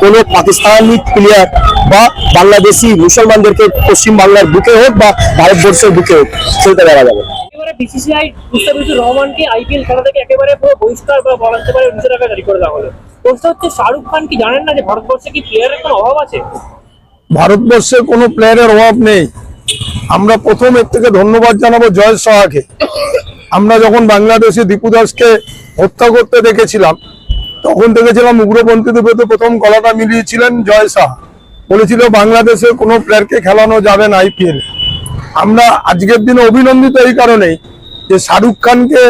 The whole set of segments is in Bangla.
কোনো পাকিস্তানি প্লেয়ার বা বাংলাদেশি মুসলমানদেরকে পশ্চিম বাংলার বুকে হোক বা ভারতবর্ষের বুকে হোক খেলতে দেওয়া যাবে। বিসিসিআই মুস্তাফিজুর রহমানকে আইপিএল খেলা থেকে একেবারে পুরো বহিষ্কার বা পারে জারি করে দেওয়া হলো। প্রশ্ন হচ্ছে শাহরুখ খান কি জানেন না যে ভারতবর্ষে কি প্লেয়ারের কোনো অভাব আছে? ভারতবর্ষে কোনো প্লেয়ারের অভাব নেই। আমরা প্রথম এর থেকে ধন্যবাদ জানাব জয় সাহাকে আমরা যখন বাংলাদেশে দীপু দাসকে হত্যা করতে দেখেছিলাম তখন দেখেছিলাম উগ্রপন্থীদের বিরুদ্ধে প্রথম গলাটা মিলিয়েছিলেন জয় শাহ। বলেছিল, বাংলাদেশে কোনো প্লেয়ারকে খেলানো যাবে না আইপিএল আমরা আজকের দিনে অভিনন্দিত এই কারণেই যে শাহরুখ খানকে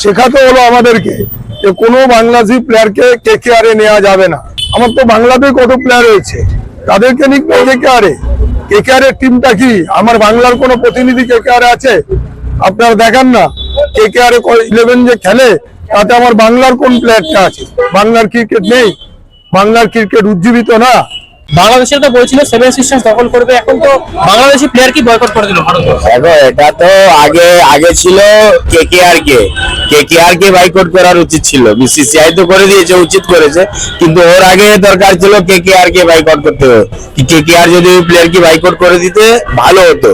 শেখাতে হলো আমাদেরকে যে কোনো বাংলাদেশি প্লেয়ারকে কে কে আরে নেওয়া যাবে না। আমার তো বাংলাতে কত প্লেয়ার রয়েছে। তাদেরকে নিক কে কে আরে কে কে আরের টিমটা কি? আমার বাংলার কোনো প্রতিনিধি কে কে আরে আছে? আপনারা দেখান না কে কে আরে ইলেভেন যে খেলে তাতে আমার বাংলার কোন প্লেয়ারটা আছে? বাংলার ক্রিকেট নেই। বাংলার ক্রিকেট উজ্জীবিত না। বাংলাদেশের তো বলছিল সেভেন সিস্টার্স দখল করবে এখন তো বাংলাদেশি প্লেয়ার কি বয়কট করে দিল ভারতবর্ষ দেখো এটা তো আগে আগে ছিল কে কে আর কে কে কে আর কে বাইকআউট করার উচিত ছিল। বিসিসিআই তো করে দিয়েছে উচিত করেছে। কিন্তু ওর আগে দরকার ছিল কে কে আর কে বাইকআউট করতে। হবে কে কে আর যদি প্লেয়ার কি বাইকআউট করে দিতে ভালো হতো।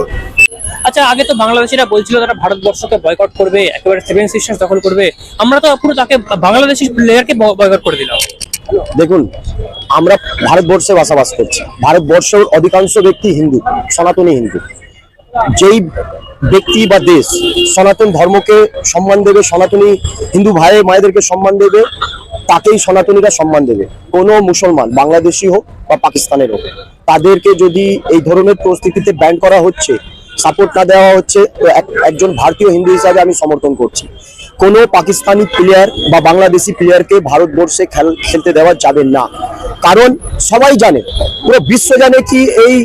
আচ্ছা আগে তো বাংলাদেশিরা বলছিল তারা ভারতবর্ষকে বয়কট করবে, একেবারে সেভেন সিস্টার্স দখল করবে। আমরা তো পুরো তাকে বাংলাদেশি প্লেয়ারকে বয়কট করে দিলাম। দেখুন, আমরা ভারতবর্ষে বসবাস করছি। ভারতবর্ষের অধিকাংশ ব্যক্তি হিন্দু, সনাতনী হিন্দু। যেই ব্যক্তি বা দেশ সনাতন ধর্মকে সম্মান দেবে, সনাতনী হিন্দু ভাই মায়েদেরকে সম্মান দেবে, তাকেই সনাতনীরা সম্মান দেবে। কোনো মুসলমান, বাংলাদেশি হোক বা পাকিস্তানের হোক, তাদেরকে যদি এই ধরনের পরিস্থিতিতে ব্যান করা হচ্ছে সাপোর্ট না দেওয়া হচ্ছে একজন ভারতীয় হিন্দু হিসাবে আমি সমর্থন করছি। কোনো পাকিস্তানি প্লেয়ার বা বাংলাদেশি প্লেয়ারকে ভারতবর্ষে খেল, খেলতে দেওয়া যাবে না। কারণ সবাই জানে, পুরো বিশ্ব জানে কি এই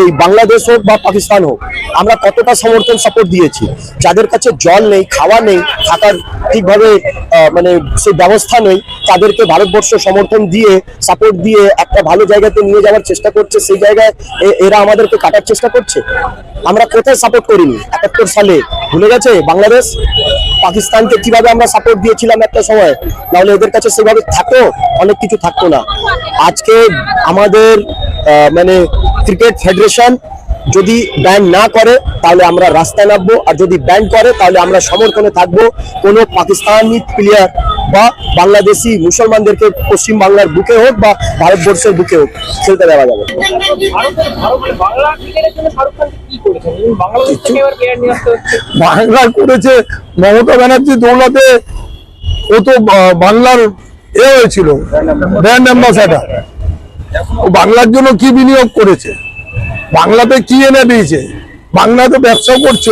এই বাংলাদেশ হোক বা পাকিস্তান হোক, আমরা কতটা সমর্থন সাপোর্ট দিয়েছি? যাদের কাছে জল নেই, খাওয়া নেই, থাকার ঠিকভাবে মানে সেই ব্যবস্থা নেই, তাদেরকে ভারতবর্ষ সমর্থন দিয়ে সাপোর্ট দিয়ে একটা ভালো জায়গাতে নিয়ে যাওয়ার চেষ্টা করছে, সেই জায়গায় এরা আমাদেরকে কাটার চেষ্টা করছে। আমরা কোথায় সাপোর্ট করিনি? একাত্তর সালে, ভুলে গেছে? বাংলাদেশ? পাকিস্তানকে কীভাবে আমরা সাপোর্ট দিয়েছিলাম একটা সময়? নাহলে এদের কাছে সেভাবে থাকতো? অনেক কিছু থাকতো না। আজকে আমাদের মানে ক্রিকেট ফেডারেশন যদি ব্যান না করে তাহলে আমরা রাস্তায় নামবো। আর যদি ব্যান করে তাহলে আমরা সমর্থনে থাকব কোনো পাকিস্তানি প্লেয়ার বা বাংলাদেশি মুসলমানদেরকে পশ্চিম বাংলার বুকে হোক বা ভারতবর্ষের বুকে হোক খেলতে দেওয়া যাবে। না। ভারতের ভারত বাংলা করেছে মমতা ব্যানার্জি দৌলতে ও তো বাংলার এ হয়েছিল ব্র্যান্ড অ্যাম্বাসাডার বাংলার জন্য কি বিনিয়োগ করেছে? বাংলাতে কি এনে দিয়েছে? বাংলাতে ব্যবসা করছ?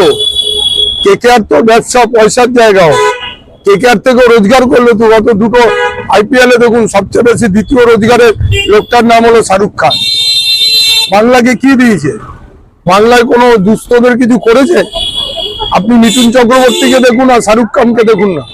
কেকেআর তো ব্যবসা, পয়সার জায়গাও? কেকেআর থেকে রোজগার করল? তো গত দুটো আইপিএল এ দেখুন, সবচেয়ে বেশি দ্বিতীয় রোজগারের লোকটার নাম হলো শাহরুখ খান। বাংলাকে কি দিয়েছে? বাংলায় কোনো দুস্থদের কিছু করেছে? আপনি মিঠুন চক্রবর্তীকে দেখুন আর শাহরুখ খানকে দেখুন না।